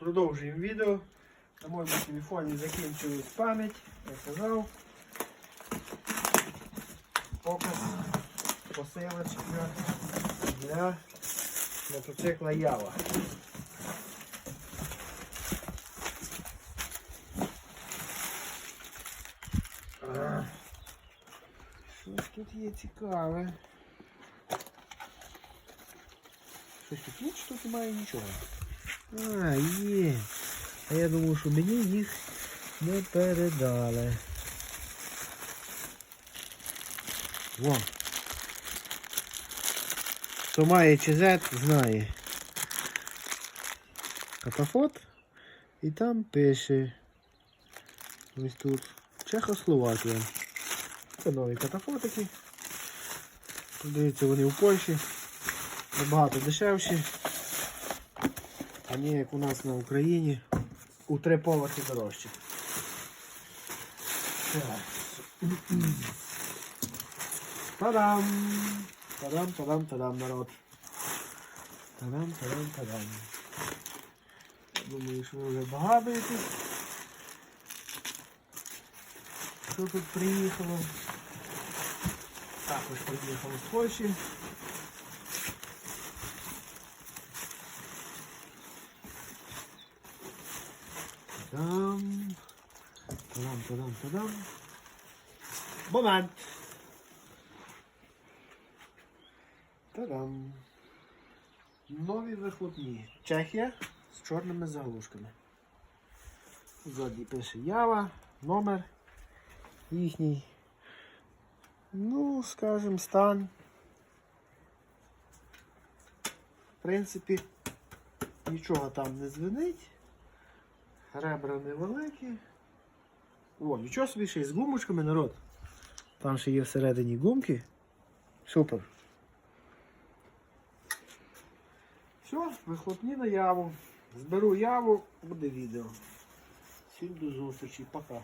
Продовжуємо відео. На моєму телефоні закінчилась пам'ять, я казав. Показ посилочка для мотоцикла Ява. Щось тут є цікаве. Щось тут є, чи тут немає нічого. А, є. А я думав, що мені їх не передали. Во. Хто має ЧЗ, знає. Катафот. І там пише. Ось тут. Чехословакія. Це нові катафотики. Продаються вони в Польщі. Набагато дешевші. А не як у нас на Україні. У три поверхи дорожче. Та-дам! Та-дам, та-дам, та-дам, народ. Та-дам, та-дам, та-дам. Думаю, що ви вже багабаєтесь. Що тут приїхало? Також приїхало з Польщі. Та-дам. Та-дам, та-дам, та-дам. Момент. Та-дам. Нові вихлопні. Чехія з чорними заглушками. Ззаді пише Ява, номер їхній. Ну, скажем, стан. В принципі, нічого там не звенить. Ребра невеликі. О, нічого собі ще й з гумочками, народ. Там ще є всередині гумки. Супер. Все, вихлопні на яву. Зберу яву, буде відео. Всім до зустрічі, пока.